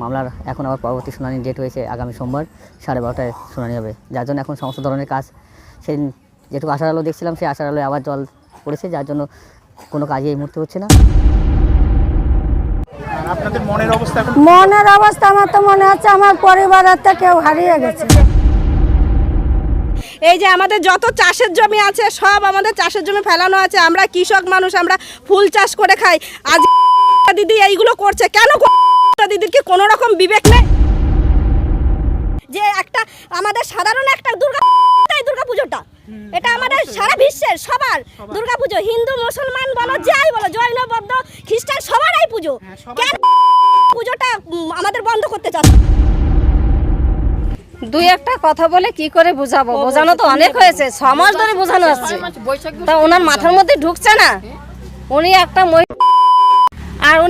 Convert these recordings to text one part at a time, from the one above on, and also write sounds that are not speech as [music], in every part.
মামলার এখন আবার পরবর্তী শুনানি ডেট হয়েছে আগামী সোমবার সাড়ে বারোটায় শুনানি হবে। যার জন্য এখন সমস্ত ধরনের কাজ সেই যেটুকু আশার আলো দেখছিলাম সেই আশার আলোয় আবার জল পড়েছে যার জন্য কোনো কাজই এই মুহূর্তে হচ্ছে না। মনের অবস্থা এখন? মনের অবস্থা আমার তো মনে হচ্ছে আমার পরিবারের কেউ হারিয়ে গেছে। এই যে আমাদের যত চাষের জমি আছে সব আমাদের চাষের জমি ফেলানো আছে। আমরা কৃষক মানুষ আমরা ফুল চাষ করে খাই। আজ দিদি এইগুলো করছে কেন করছে? দিদির কি কোনো রকম বিবেক নেই? যে একটা আমাদের সাধারণ একটা দুর্গা এই দুর্গা পুজোটা এটা আমাদের সারা বিশ্বের সবার দুর্গা পুজো হিন্দু মুসলমান বলো যাই বলো জৈন বৌদ্ধ খ্রিস্টান সবারই পুজো। কেন পুজোটা আমাদের বন্ধ করতে চাচ্ছে? দুই একটা কথা বলে কি করে বুঝাবো? বোঝানো তো অনেক হয়েছে। মাস ধরে বোঝানো হচ্ছে। তা ওনার মাথার মধ্যে ঢুকছে না? উনি একটা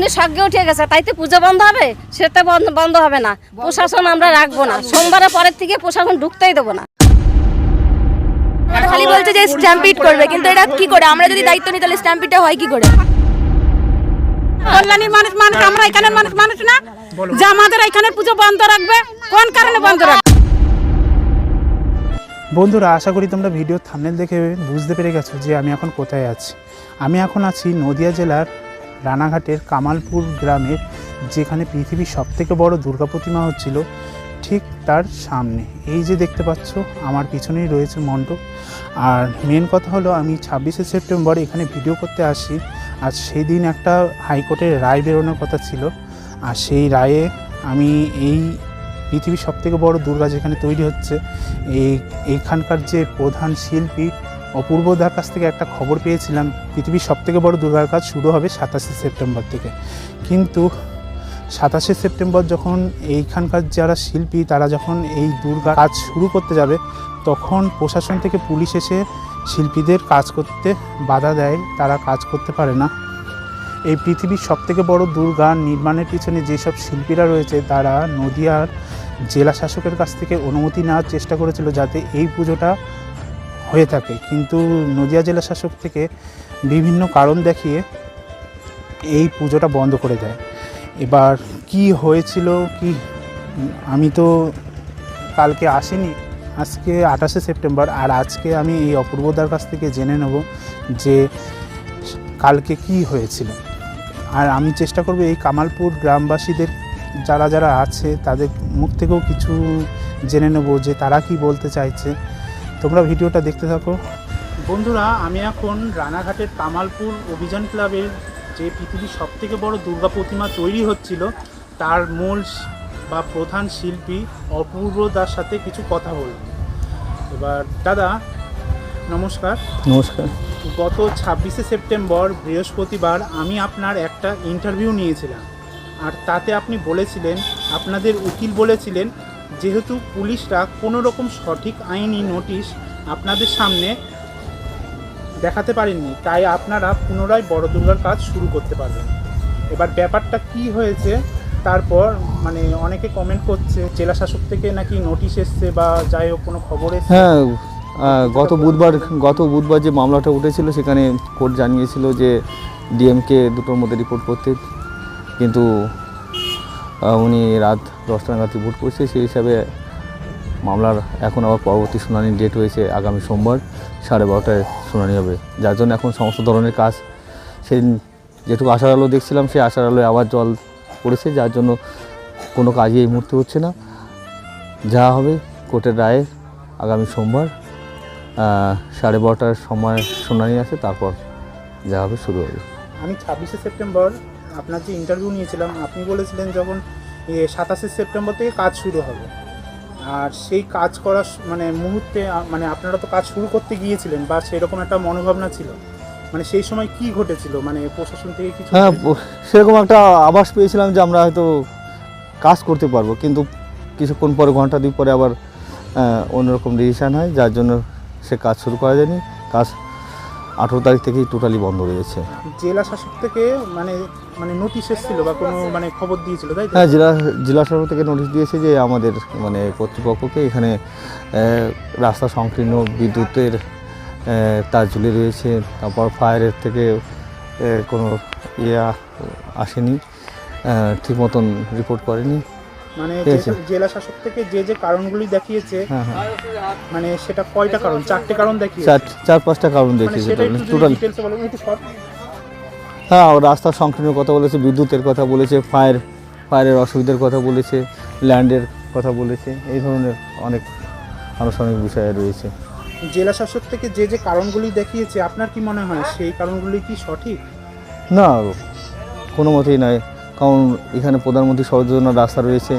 মহি- আর উঠে গেছে তাইতে পুজো বন্ধ হবে? সেটা বন্ধ বন্ধ হবে না। প্রশাসন আমরা রাখব না। সোমবারের পরের থেকে প্রশাসন ঢুকতেই দেবো না। খালি বলছে যে স্ট্যাম্পিড করবে কিন্তু এটা কি করে? আমরা যদি দায়িত্ব নিই তাহলে স্ট্যাম্পিডটা হয় কি করে? কল্যাণীর মানুষ মানুষ আমরা এখানের মানুষ মানুষ না। যে আমাদের এখানে পুজো বন্ধ রাখবে কোন কারণে বন্ধ রাখবে? বন্ধুরা আশা করি তোমরা ভিডিও থামনেল দেখে বুঝতে পেরে গেছো যে আমি এখন কোথায় আছি। আমি এখন আছি নদিয়া জেলার রানাঘাটের কামালপুর গ্রামের যেখানে পৃথিবীর সবথেকে বড় দুর্গা প্রতিমা হচ্ছিল, ঠিক তার সামনে। এই যে দেখতে পাচ্ছ, আমার পিছনেই রয়েছে মণ্ডপ। আর মেন কথা হলো, আমি ছাব্বিশে সেপ্টেম্বর এখানে ভিডিও করতে আসি। আর সেই দিন একটা হাইকোর্টের রায় বেরোনোর কথা ছিল। আর সেই রায়ে আমি এই পৃথিবীর সবথেকে বড় দুর্গা যেখানে তৈরি হচ্ছে, এই, এইখানকার যে প্রধান শিল্পী অপূর্বদার কাছ থেকে একটা খবর পেয়েছিলাম, পৃথিবীর সবথেকে বড় দুর্গার কাজ শুরু হবে সাতাশে সেপ্টেম্বর থেকে। কিন্তু সাতাশে সেপ্টেম্বর যখন এইখানকার যারা শিল্পী, তারা যখন এই দুর্গা কাজ শুরু করতে যাবে, তখন প্রশাসন থেকে পুলিশ এসে শিল্পীদের কাজ করতে বাধা দেয়, তারা কাজ করতে পারে না। এই পৃথিবীর সবথেকে বড় দুর্গা নির্মাণের পিছনে যেসব শিল্পীরা রয়েছে, তারা নদিয়ার জেলা শাসকের কাছ থেকে অনুমতি নেওয়ার চেষ্টা করেছিল যাতে এই পুজোটা হয়ে থাকে। কিন্তু নদিয়া জেলা শাসক থেকে বিভিন্ন কারণ দেখিয়ে এই পুজোটা বন্ধ করে দেয়। এবার কি হয়েছিল কি আমি তো কালকে আসিনি। আজকে আঠাশে সেপ্টেম্বর আর আজকে আমি এই অপূর্বদার কাছ থেকে জেনে নেব যে কালকে কি হয়েছিল। আর আমি চেষ্টা করব এই কামালপুর গ্রামবাসীদের যারা যারা আছে তাদের মুখ থেকেও কিছু জেনে নেব যে তারা কি বলতে চাইছে। তোমরা ভিডিওটা দেখতে থাকো। বন্ধুরা আমি এখন রানাঘাটের তামালপুর অভিযান ক্লাবের যে পৃথিবীর সবথেকে বড় দুর্গা প্রতিমা তৈরি হচ্ছিল তার মূল বা প্রধান শিল্পী অপূর্ব দার সাথে কিছু কথা বলব। এবার দাদা নমস্কার। নমস্কার। গত ছাব্বিশে সেপ্টেম্বর বৃহস্পতিবার আমি আপনার একটা ইন্টারভিউ নিয়েছিলাম। আর তাতে আপনি বলেছিলেন আপনাদের উকিল বলেছিলেন যেহেতু পুলিশরা কোনো রকম সঠিক আইনি নোটিশ আপনাদের সামনে দেখাতে পারেননি, তাই আপনারা পুনরায় বড় দুর্গার কাজ শুরু করতে পারবেন। এবার ব্যাপারটা কি হয়েছে, তারপর মানে অনেকে কমেন্ট করছে, জেলা শাসক থেকে নাকি নোটিশ এসছে বা যাই হোক কোনো খবর এসছে? হ্যাঁ গত বুধবার গত বুধবার যে মামলাটা উঠেছিল সেখানে কোর্ট জানিয়েছিল যে ডিএমকে দুটোর মধ্যে রিপোর্ট করতে, কিন্তু উনি রাত দশটা নাগাদ রিপোর্ট করছে। সেই হিসাবে মামলার এখন আবার পরবর্তী শুনানির ডেট হয়েছে আগামী সোমবার, সাড়ে বারোটায় শুনানি হবে। যার জন্য এখন সমস্ত ধরনের কাজ সেদিন যেটুকু আশার আলো দেখছিলাম, সেই আশার আলোয় আবার জল পড়েছে, যার জন্য কোনো কাজই এই মুহূর্তে হচ্ছে না। যা হবে কোর্টের রায়ে আগামী সোমবার সাড়ে বারোটার সময় শুনানি আছে, তারপর যা হবে শুরু হবে। আমি ছাব্বিশে সেপ্টেম্বর আপনার যে ইন্টারভিউ নিয়েছিলাম, আপনি বলেছিলেন যখন সাতাশে সেপ্টেম্বর থেকে কাজ শুরু হবে। আর সেই কাজ করার মানে মুহূর্তে মানে আপনারা তো কাজ শুরু করতে গিয়েছিলেন বা সেরকম একটা মনোভাবনা ছিল। মানে সেই সময় কি ঘটেছিল? মানে প্রশাসন থেকে কিছু হ্যাঁ সেরকম একটা আভাস পেয়েছিলাম যে আমরা হয়তো কাজ করতে পারব। কিন্তু কিছুক্ষণ পরে, ঘণ্টা দুই পরে আবার অন্যরকম ডিসিশান হয়, যার জন্য সে কাজ শুরু করা যায়নি। কাজ আঠেরো তারিখ থেকেই টোটালি বন্ধ রয়েছে জেলা শাসক থেকে মানে মানে নোটিশ এসেছিল বা কোনো মানে খবর দিয়েছিল তাই হ্যাঁ জেলা জেলা সভা থেকে নোটিশ দিয়েছে যে আমাদের মানে কর্তৃপক্ষকে এখানে রাস্তা সংকীর্ণ বিদ্যুতের তার ঝুলে রয়েছে। তারপর ফায়ারের থেকে কোনো ইয়ে আসেনি। ঠিক মতন রিপোর্ট করেনি। মানে জেলা শাসক থেকে যে যে কারণগুলি দেখিয়েছে হ্যাঁ হ্যাঁ। মানে সেটা কয়টা কারণ? চারটে কারণ দেখিয়েছে। চার চার পাঁচটা কারণ মানে দেখিয়েছে টোটাল হ্যাঁ ও রাস্তার সংকীর্ণের কথা বলেছে বিদ্যুতের কথা বলেছে ফায়ার ফায়ারের অসুবিধার কথা বলেছে ল্যান্ডের কথা বলেছে এই ধরনের অনেক আনুষ্ঠানিক বিষয় রয়েছে। জেলা শাসক থেকে যে যে কারণগুলি দেখিয়েছে আপনার কি মনে হয় সেই কারণগুলি কি সঠিক? না কোনো মতেই নয়। কারণ এখানে প্রধানমন্ত্রী যোজনার রাস্তা রয়েছে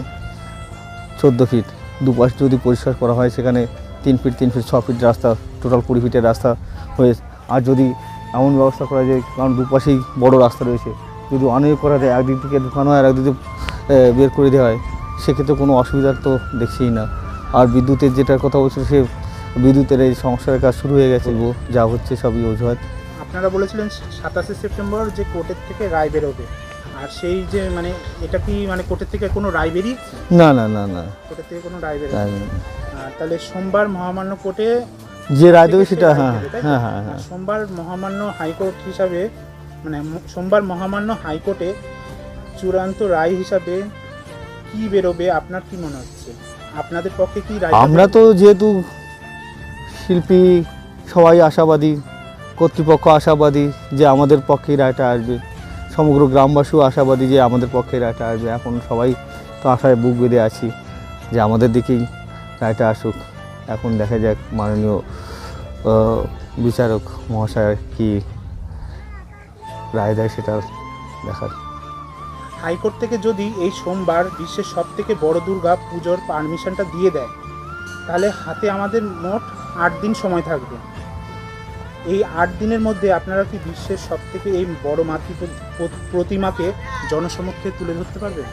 চোদ্দ ফিট দুপাশ যদি পরিষ্কার করা হয় সেখানে তিন ফিট তিন ফিট ছ ফিট রাস্তা টোটাল কুড়ি ফিটের রাস্তা হয়ে আর যদি এমন ব্যবস্থা করা যায় কারণ দুপাশেই বড় রাস্তা রয়েছে যদি অনেক করা যায় একদিক থেকে ঢুকানো হয় আর একদিকে বের করে দেওয়া হয় সেক্ষেত্রে কোনো অসুবিধার তো দেখছিই না। আর বিদ্যুতের যেটার কথা বলছিল সে বিদ্যুতের এই সংস্কারের কাজ শুরু হয়ে গেছে গো, যা হচ্ছে সবই অজুহাত। আপনারা বলেছিলেন সাতাশে সেপ্টেম্বর যে কোর্টের থেকে রায় বেরোবে। আর সেই যে মানে এটা কি মানে কোর্টের থেকে কোনো রায় বেরিয়েছে? না না না না। কোর্টের থেকে কোনো রায় তাই- তাহলে সোমবার মহামান্য কোর্টে যে রায় দেবে সেটা হ্যাঁ হ্যাঁ হ্যাঁ হ্যাঁ। সোমবার মহামান্য হাইকোর্ট হিসাবে মানে সোমবার মহামান্য হাইকোর্টে চূড়ান্ত রায় হিসাবে কি বেরোবে আপনার কি মনে হচ্ছে? আপনাদের পক্ষে কি রায় আমরা তো যেহেতু শিল্পী সবাই আশাবাদী কর্তৃপক্ষ আশাবাদী যে আমাদের পক্ষেই রায়টা আসবে। সমগ্র গ্রামবাসীও আশাবাদী যে আমাদের পক্ষে রায়টা আসবে। এখন সবাই তো আশায় বুক বেঁধে আছি যে আমাদের দিকেই রায়টা আসুক। এখন দেখা যাক মাননীয় বিচারক মহাশয় কি রায় দেয় সেটা দেখার। হাইকোর্ট থেকে যদি এই সোমবার বিশ্বের সব থেকে বড় দুর্গা পুজোর পারমিশনটা দিয়ে দেয়, তাহলে হাতে আমাদের মোট আট দিন সময় থাকবে। এই আট দিনের মধ্যে আপনারা কি বিশ্বের সব থেকে এই বড় মাতৃ প্রতিমাকে জনসমক্ষে তুলে ধরতে পারবেন?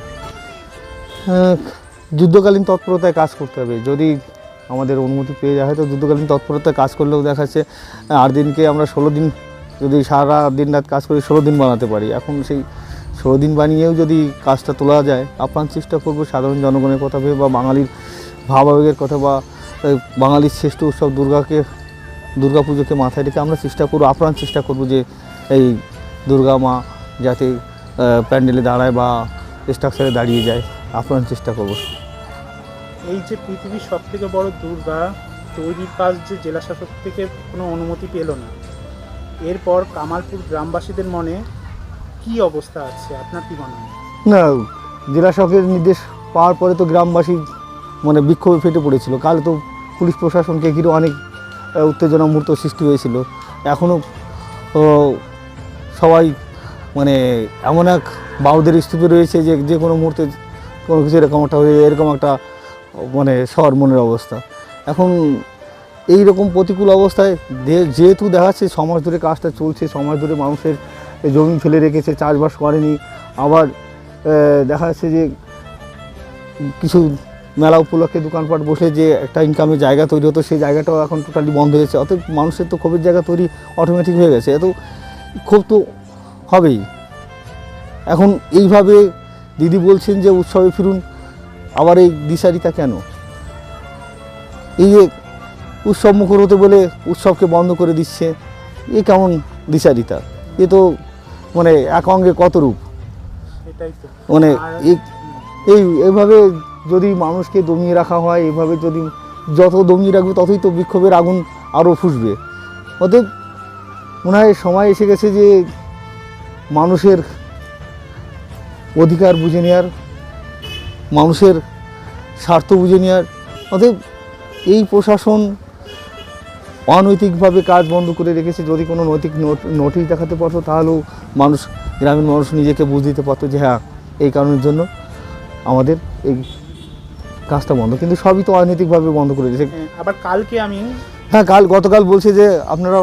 আহ, যুদ্ধকালীন তৎপরতায় কাজ করতে হবে। যদি আমাদের অনুমতি পেয়ে যায় হয়তো যুদ্ধকালীন তৎপরতায় কাজ করলেও দেখা যাচ্ছে আট দিনকে আমরা ষোলো দিন যদি সারা দিন রাত কাজ করি ষোলো দিন বানাতে পারি। এখন সেই ষোলো দিন বানিয়েও যদি কাজটা তোলা যায় আপ্রাণ চেষ্টা করব সাধারণ জনগণের কথা ভেবে বা বাঙালির ভাবাবেগের কথা বা বাঙালির শ্রেষ্ঠ উৎসব দুর্গাকে দুর্গা পুজোকে মাথায় রেখে আমরা চেষ্টা করব আপ্রাণ চেষ্টা করব যে এই দুর্গা মা যাতে প্যান্ডেলে দাঁড়ায় বা স্ট্রাকচারে দাঁড়িয়ে যায় আপ্রাণ চেষ্টা করব। এই যে পৃথিবীর সব থেকে বড় দুর্গা তৈরির কাজ যে জেলা শাসক থেকে কোনো অনুমতি পেল না এরপর কামালপুর গ্রামবাসীদের মনে কি অবস্থা আছে? আপনার কি মনে হয়? না জেলা শাসকের নির্দেশ পাওয়ার পরে তো গ্রামবাসী মানে বিক্ষোভে ফেটে পড়েছিল। কাল তো পুলিশ প্রশাসনকে ঘিরে অনেক উত্তেজনা মুহূর্ত সৃষ্টি হয়েছিল। এখনও সবাই মানে এমন এক বাউদের স্তূপে রয়েছে যে যে কোনো মুহূর্তে কোনো কিছু এরকম একটা হয়ে এরকম একটা মানে শহর মনের অবস্থা। এখন এই রকম প্রতিকূল অবস্থায় যেহেতু দেখাচ্ছে সমাজ ধরে কাজটা চলছে, সমাজ ধরে মানুষের জমি ফেলে রেখেছে, চাষবাস করেনি, আবার দেখা যাচ্ছে যে, কিছু মেলা উপলক্ষে দোকানপাট বসে যে একটা ইনকামের জায়গা তৈরি হতো সেই জায়গাটাও এখন টোটালি বন্ধ হয়েছে অতএব মানুষের তো ক্ষোভের জায়গা তৈরি অটোমেটিক হয়ে গেছে। এত ক্ষোভ তো হবেই। এখন এইভাবে দিদি বলছেন যে উৎসবে ফিরুন আবার এই দিশারিতা কেন? এই যে উৎসব মুখর হতে বলে উৎসবকে বন্ধ করে দিচ্ছে এ কেমন দিশারিতা এ তো মানে এক অঙ্গে কত রূপ? মানে এই এই এইভাবে যদি মানুষকে দমিয়ে রাখা হয়, এভাবে যদি যত দমিয়ে রাখবে, ততই তো বিক্ষোভের আগুন আরও ফুসবে। অতএব মনে হয় সময় এসে গেছে যে মানুষের অধিকার বুঝে নেওয়ার মানুষের স্বার্থ বুঝে নেওয়ার অতএব এই প্রশাসন অনৈতিকভাবে কাজ বন্ধ করে রেখেছে। যদি কোনো নৈতিক নোট- নোটিশ দেখাতে পারতো, তাহলেও মানুষ, গ্রামীণ মানুষ নিজেকে বুঝ দিতে পারতো যে হ্যাঁ এই কারণের জন্য আমাদের এই কাজটা বন্ধ কিন্তু সবই তো অনৈতিকভাবে বন্ধ করে দিয়েছে। হ্যাঁ, আবার কালকে আমি হ্যাঁ কাল গতকাল বলছে যে আপনারা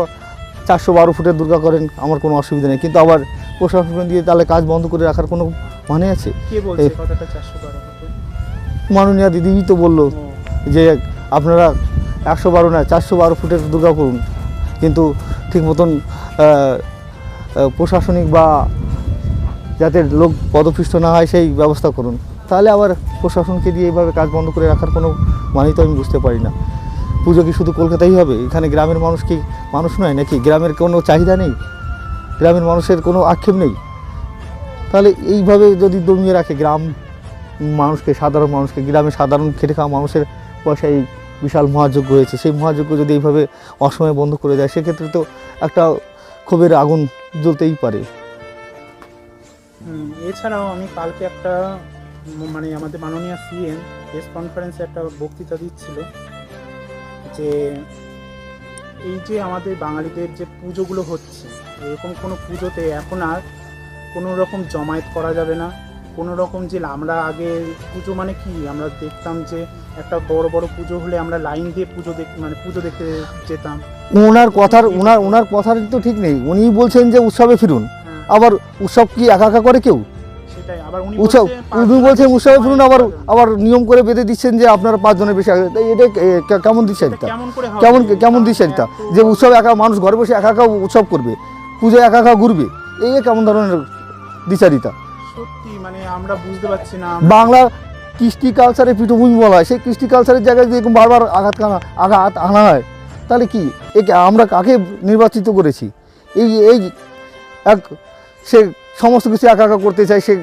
চারশো বারো ফুটের দুর্গা করেন আমার কোনো অসুবিধা নেই। কিন্তু আবার প্রশাসন দিয়ে তাহলে কাজ বন্ধ করে রাখার কোনো মানে আছে? মাননীয় দিদিই তো বলল যে আপনারা একশো বারো না চারশো বারো ফুটের দুর্গা করুন। কিন্তু ঠিক মতন প্রশাসনিক বা যাতে লোক পদপিষ্ট না হয় সেই ব্যবস্থা করুন। তাহলে আবার প্রশাসনকে দিয়ে এইভাবে কাজ বন্ধ করে রাখার কোনো মানেই তো আমি বুঝতে পারি না। পুজো কি শুধু কলকাতায় হবে? এখানে গ্রামের মানুষ কি মানুষ নয় নাকি? গ্রামের কোনো চাহিদা নেই? গ্রামের মানুষের কোনো আক্ষেপ নেই? তাহলে এইভাবে যদি দমিয়ে রাখে গ্রাম মানুষকে, সাধারণ মানুষকে, গ্রামে সাধারণ খেটে খাওয়া মানুষের পয়সায় এই বিশাল মহাযজ্ঞ হয়েছে, সেই মহাযজ্ঞ যদি এইভাবে অসময়ে বন্ধ করে দেয়, সেক্ষেত্রে তো একটা ক্ষোভের আগুন জ্বলতেই পারে। এছাড়াও আমি কালকে একটা মানে আমাদের মাননীয় সিএম প্রেস কনফারেন্সে একটা বক্তৃতা দিচ্ছিল যে এই যে আমাদের বাঙালিদের যে পুজোগুলো হচ্ছে এরকম কোনো পুজোতে এখন আর কোনো রকম জমায়েত করা যাবে না। কোনো রকম যে আমরা আগে পুজো মানে কি? আমরা দেখতাম যে একটা বড় বড় পুজো হলে আমরা লাইন দিয়ে পুজো দেখ মানে পুজো দেখতে যেতাম। ওনার কথার ওনার ওনার কথার তো ঠিক নেই। উনি বলছেন যে উৎসবে ফিরুন। হ্যাঁ, আবার উৎসব কি একা একা করে কেউ? সেটাই। আবার উনি উৎসব উনি বলছেন উৎসবে ফিরুন আবার। আবার নিয়ম করে বেঁধে দিচ্ছেন যে আপনারা পাঁচজনের বেশি এটা কেমন দিচ্ছেন এটা কেমন কেমন তাহলে যে উৎসব একা মানুষ ঘরে বসে একা একা উৎসব করবে পুজো একা একা ঘুরবে এই কেমন ধরনের দ্বিচারিতা সত্যি মানে আমরা বুঝতে পারছি না। বাংলা কৃষ্টি কালচারের পীঠভূমি বলা হয়। সেই কৃষ্টি কালচারের জায়গায় যদি এরকম বারবার আঘাত আঘাত আনা হয় তাহলে কি? একে আমরা কাকে নির্বাচিত করেছি? এই এই এক সে সমস্ত কিছু একা একা করতে চায় সে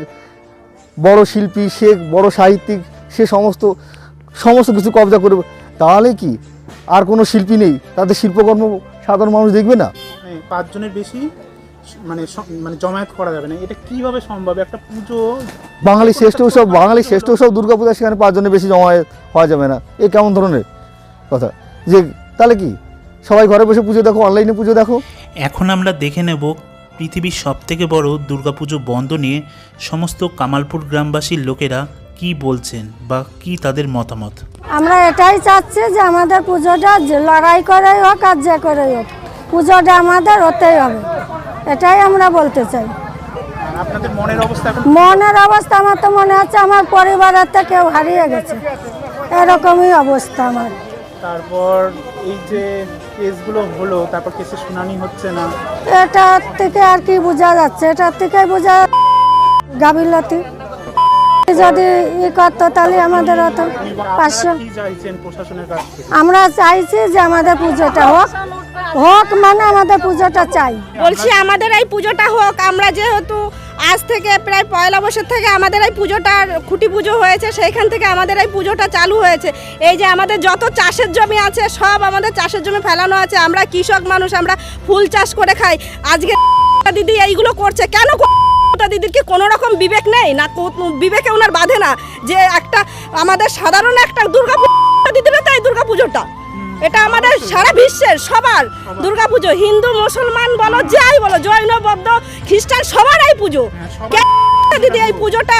বড় শিল্পী সে বড় সাহিত্যিক সে সমস্ত সমস্ত কিছু কবজা করবে তাহলে কি? আর কোনো শিল্পী নেই? তাদের শিল্পকর্ম সাধারণ মানুষ দেখবে না? মানে পাঁচজনের বেশি মানে মানে জমায়েত করা যাবে না। এটা কীভাবে সম্ভব? একটা পুজো বাঙালি শ্রেষ্ঠ উৎসব বাঙালি শ্রেষ্ঠ উৎসব দুর্গাপূজা সেখানে পাঁচজনের বেশি জমায়েত হওয়া যাবে না। এ কেমন ধরনের কথা? যে তাহলে কি? সবাই ঘরে বসে পুজো দেখো অনলাইনে পুজো দেখো। এখন আমরা দেখে নেব পৃথিবীর সবথেকে বড় দুর্গাপুজো বন্ধ নিয়ে সমস্ত কামালপুর গ্রামবাসীর লোকেরা কি বলছেন বা কি তাদের মতামত? আমরা এটাই চাচ্ছি যে আমাদের পুজোটা যে লড়াই করেই হোক আর যে করেই হোক পুজোটা আমাদের হতেই হবে। এটাই আমরা বলতে চাই। আপনাদের মনের অবস্থা মনের অবস্থা আমার তো মনে হচ্ছে আমার পরিবারের থেকে কেউ হারিয়ে গেছে। এরকমই অবস্থা আমার। তারপর এই যে কেসগুলো হলো তারপর কেসের শুনানি হচ্ছে না? এটার থেকে আর কি বোঝা যাচ্ছে? এটার থেকে বোঝা গাবিলতি যদি ই করতো তাহলে আমাদের অত পাঁচশো আমরা চাইছি যে আমাদের পুজোটা হোক। হোক মানে আমাদের পুজোটা চাই। বলছি আমাদের এই পুজোটা হোক আমরা যেহেতু আজ থেকে প্রায় পয়লা বছর থেকে আমাদের এই পুজোটার খুঁটি পুজো হয়েছে, সেইখান থেকে আমাদের এই পুজোটা চালু হয়েছে। এই যে আমাদের যত চাষের জমি আছে, সব আমাদের চাষের জমি ফেলানো আছে। আমরা কৃষক মানুষ, আমরা ফুল চাষ করে খাই। আজকে [laughs] দিদি এইগুলো করছে। কেন কর- দিদির কি কোনো রকম বিবেক নেই? না বিবেকে ওনার বাঁধে না। যে একটা আমাদের সাধারণ একটা দুর্গা দিদির তো এই দুর্গা পুজোটা এটা আমাদের সারা বিশ্বের সবার। দুর্গাপুজো হিন্দু মুসলমান বলো যাই বলো জৈন বৌদ্ধ খ্রিস্টান সবার এই পুজো কেন দিদি এই পুজোটা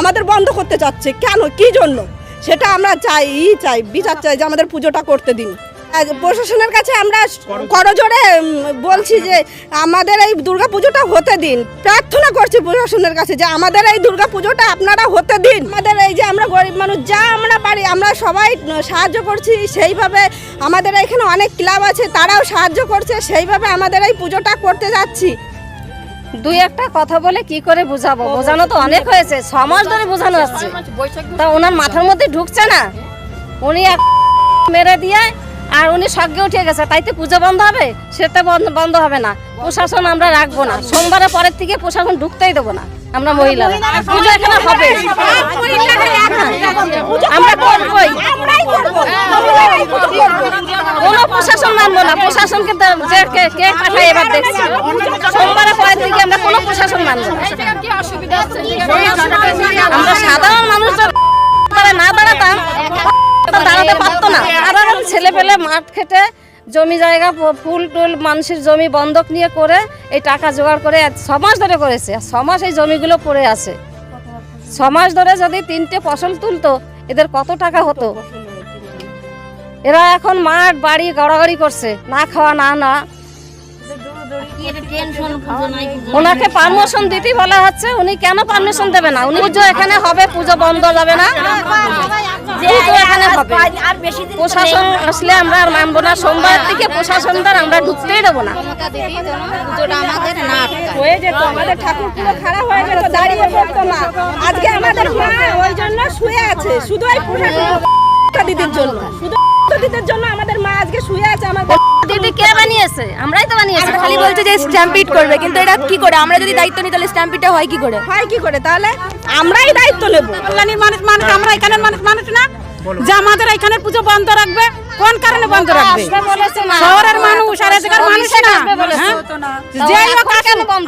আমাদের বন্ধ করতে চাচ্ছে? কেন? কি জন্য? সেটা আমরা চাই ই চাই বিচার চাই যে আমাদের পুজোটা করতে দিন। প্রশাসনের কাছে আমরা করজোরে বলছি যে আমাদের এই দুর্গা পুজোটা হতে দিন প্রার্থনা করছি প্রশাসনের কাছে যে আমাদের এই দুর্গা পুজোটা আপনারা হতে দিন আমাদের এই যে আমরা গরিব মানুষ যা আমরা পারি আমরা সবাই সাহায্য করছি সেইভাবে আমাদের এখানে অনেক ক্লাব আছে তারাও সাহায্য করছে সেইভাবে আমাদের এই পুজোটা করতে যাচ্ছি দুই একটা কথা বলে কি করে বুঝাবো বোঝানো তো অনেক হয়েছে ছ মাস ধরে বোঝানো হচ্ছে তা ওনার মাথার মধ্যে ঢুকছে না উনি এক মেরে দিয়ে আর উনি সজ্ঞে উঠে গেছে তাইতে পুজো বন্ধ হবে? সেটা বন্ধ হবে না। প্রশাসন আমরা রাখব না। সোমবারের পরের থেকে প্রশাসন ঢুকতেই দেবো না। আমরা মহিলারা। পুজো এখানে হবে। আমরা করবোই। কোনো প্রশাসন মানবো না। প্রশাসনকে তো- যে কে- পাঠায় এবার দেখছি। সোমবারের পরের থেকে আমরা কোনো প্রশাসন মানবো আমরা সাধারণ মানুষ তো না দাঁড়াতাম তো দাঁড়াতে পারতো না। সাধারণ ছেলে পেলে মাঠ খেটে জমি জায়গা ফুল টুল মানুষের জমি বন্ধক নিয়ে করে এই টাকা জোগাড় করে ছমাস ধরে করেছে। ছমাস এই জমিগুলো পড়ে আছে। ছমাস ধরে যদি তিনটে ফসল তুলতো, এদের কত টাকা হতো? এরা এখন মাঠ, বাড়ি গড়াগড়ি করছে। না খাওয়া, না না। ওনাকে পারমিশন দিতে বলা হচ্ছে উনি কেন পারমিশন দেবে না? উনি পুজো এখানে হবে পুজো বন্ধ যাবে না। পুজো এখানে হবে। প্রশাসন আসলে আমরা মানবো না। সোমবার থেকে প্রশাসনদার আমরা ঢুকতেই দেবো না। হয়ে যেত আমাদের ঠাকুর পুরো খারাপ হয়ে যেত দাঁড়িয়ে পড়তো না। আজকে আমাদের মা ওই জন্য শুয়ে আছে শুধু এই প্রশাসন একটা দিদির জন্য। শুধু দিদির জন্য আমাদের মা আজকে শুয়ে আছে আমাদের দিদি কে বানিয়েছে? আমরাই তো বানিয়েছি। খালি বলছে যে স্ট্যাম্পিড করবে কিন্তু এটা কি করে? আমরা যদি দায়িত্ব নিই তাহলে স্ট্যাম্পিডটা হয় কি করে? হয় কি করে? তাহলে আমরাই দায়িত্ব নেব। কল্যাণীর মানুষ মানুষ আমরা এখানের মানুষ মানুষ না? যে আমাদের এখানের পুজো বন্ধ রাখবে কোন কারণে বন্ধ রাখবে। শহরের মানুষ আর এদিকের মানুষ না বলেছে। হ্যাঁ? এখন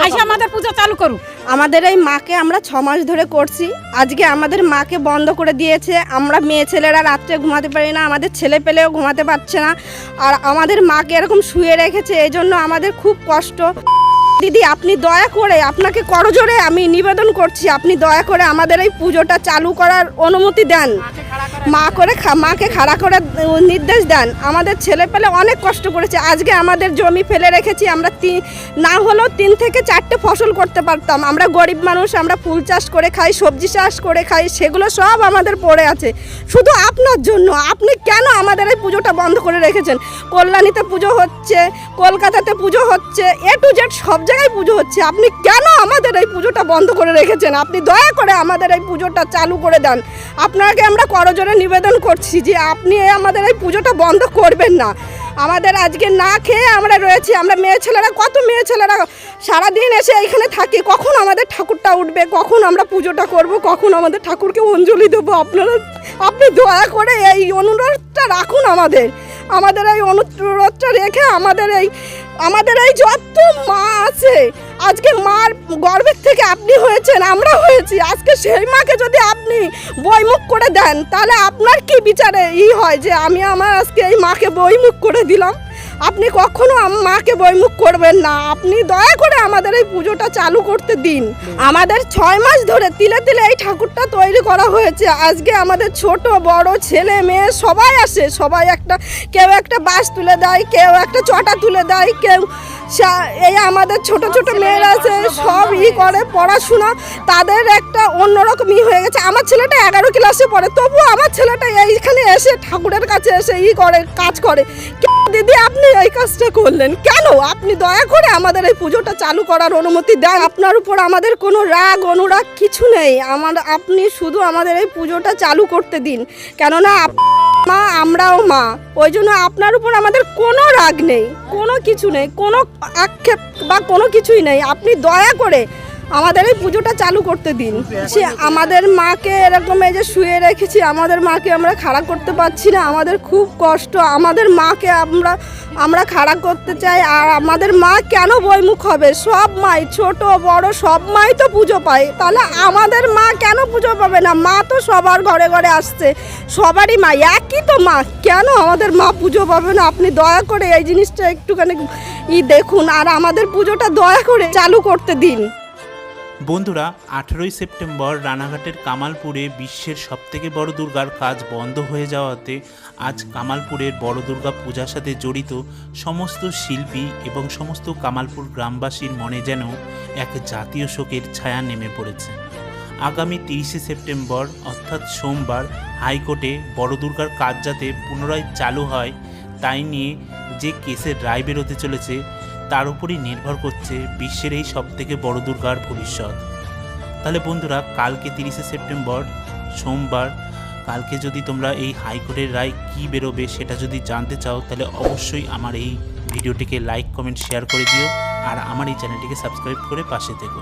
করবে? আমাদের পুজো চালু করুক আমাদের এই মাকে আমরা ছ মাস ধরে করছি আজকে আমাদের মাকে বন্ধ করে দিয়েছে আমরা মেয়ে ছেলেরা রাত্রে ঘুমাতে পারি না আমাদের ছেলে পেলেও ঘুমাতে পারছে না আর আমাদের মাকে এরকম শুয়ে রেখেছে এই জন্য আমাদের খুব কষ্ট দিদি, আপনি দয়া করে আপনাকে করজোরে আমি নিবেদন করছি। আপনি দয়া করে আমাদের এই পুজোটা চালু করার অনুমতি দেন। মা করে মাকে খাড়া করে নির্দেশ দেন। আমাদের ছেলে পেলে অনেক কষ্ট করেছে। আজকে আমাদের জমি ফেলে রেখেছি। আমরা তিন না হলেও তিন থেকে চারটে ফসল করতে পারতাম। আমরা গরিব মানুষ, আমরা ফুল চাষ করে খাই, সবজি চাষ করে খাই, সেগুলো সব আমাদের পড়ে আছে। শুধু আপনার জন্য। আপনি কেন আমাদের এই পুজোটা বন্ধ করে রেখেছেন? কল্যাণীতে পুজো হচ্ছে, কলকাতাতে পুজো হচ্ছে, এ টু জেড সব জায়গায় পুজো হচ্ছে। আপনি কেন আমাদের এই পুজোটা বন্ধ করে রেখেছেন? আপনি দয়া করে আমাদের এই পুজোটা চালু করে দেন। আপনাকে আমরা করজোরে নিবেদন করছি যে আপনি আমাদের এই পুজোটা বন্ধ করবেন না। আমাদের আজকে না খেয়ে আমরা রয়েছি। আমরা মেয়ে ছেলেরা, কত মেয়ে ছেলেরা সারাদিন এসে এইখানে থাকি। কখন আমাদের ঠাকুরটা উঠবে? কখন আমরা পুজোটা করব? কখন আমাদের ঠাকুরকে অঞ্জলি দেবো? আপনারা, আপনি দয়া করে এই অনুরোধটা রাখুন আমাদের। আমাদের এই অনুরোধটা রেখে আমাদের এই আমাদের এই যত মা আছে, আজকে মার গর্বের থেকে আপনি হয়েছেন, আমরা হয়েছি, আজকে সেই মাকে যদি আপনি বইমুখ করে দেন, তাহলে আপনার কি বিচারে ই হয় যে আমি আমার আজকে এই মাকে বইমুখ করে দিলাম? আপনি কখনো মাকে বইমুখ করবেন না। আপনি দয়া করে আমাদের এই পুজোটা চালু করতে দিন। আমাদের ছয় মাস ধরে তিলে তিলে এই ঠাকুরটা তৈরি করা হয়েছে। আজকে আমাদের ছোট, বড়, ছেলে, মেয়ে সবাই আসে। সবাই একটা, কেউ একটা বাস তুলে দেয়, কেউ একটা চটা তুলে দেয়, কেউ এই আমাদের ছোট ছোট মেয়েরা আছে সব ই করে পড়াশোনা তাদের একটা অন্যরকম ই হয়ে গেছে। আমার ছেলেটা এগারো ক্লাসে পড়ে তবুও আমার ছেলেটা এইখানে এসে ঠাকুরের কাছে এসে ই করে কাজ করে। কেন দিদি আপনি এই কাজটা করলেন কেন? আপনি দয়া করে আমাদের এই পুজোটা চালু করার অনুমতি দেন। আপনার উপর আমাদের কোনো রাগ অনুরাগ কিছু নেই। আমার আপনি শুধু আমাদের এই পুজোটা চালু করতে দিন। কেননা মা, আমরাও মা। ওই জন্য আপনার উপর আমাদের কোনো রাগ নেই, কোনো কিছু নেই, কোনো আক্ষেপ বা কোনো কিছুই নেই। আপনি দয়া করে আমাদের এই পুজোটা চালু করতে দিন। সে আমাদের মাকে এরকম এই যে শুয়ে রেখেছি, আমাদের মাকে আমরা খাড়া করতে পারছি না, আমাদের খুব কষ্ট। আমাদের মাকে আমরা আমরা খাড়া করতে চাই, আর আমাদের মা কেন বইমুখ হবে? সব মাই ছোট, বড়, সব মাই তো পুজো পায়। তাহলে আমাদের মা কেন পুজো পাবে না? মা তো সবার ঘরে ঘরে আসছে, সবারই মা, একই তো মা। কেন আমাদের মা পুজো পাবে না? আপনি দয়া করে এই জিনিসটা একটুখানি ই দেখুন, আর আমাদের পুজোটা দয়া করে চালু করতে দিন। বন্ধুরা, আঠেরোই সেপ্টেম্বর রানাঘাটের কামালপুরে বিশ্বের সবথেকে বড় দুর্গার কাজ বন্ধ হয়ে যাওয়াতে আজ কামালপুরের বড় দুর্গা পূজার সাথে জড়িত সমস্ত শিল্পী এবং সমস্ত কামালপুর গ্রামবাসীর মনে যেন এক জাতীয় শোকের ছায়া নেমে পড়েছে। আগামী তিরিশে সেপ্টেম্বর, অর্থাৎ সোমবার, হাইকোর্টে বড় দুর্গার কাজ যাতে পুনরায় চালু হয়, তাই নিয়ে যে কেসের রায় বেরোতে চলেছে তার উপরই নির্ভর করছে বিশ্বের এই সব থেকে বড় দুর্গার ভবিষ্যৎ। তাহলে বন্ধুরা, কালকে তিরিশে সেপ্টেম্বর, সোমবার, কালকে যদি তোমরা এই হাইকোর্টের রায় কি বেরোবে সেটা যদি জানতে চাও, তাহলে অবশ্যই আমার এই ভিডিওটিকে লাইক কমেন্ট শেয়ার করে দিও আর আমার এই চ্যানেলটিকে সাবস্ক্রাইব করে পাশে থেকো।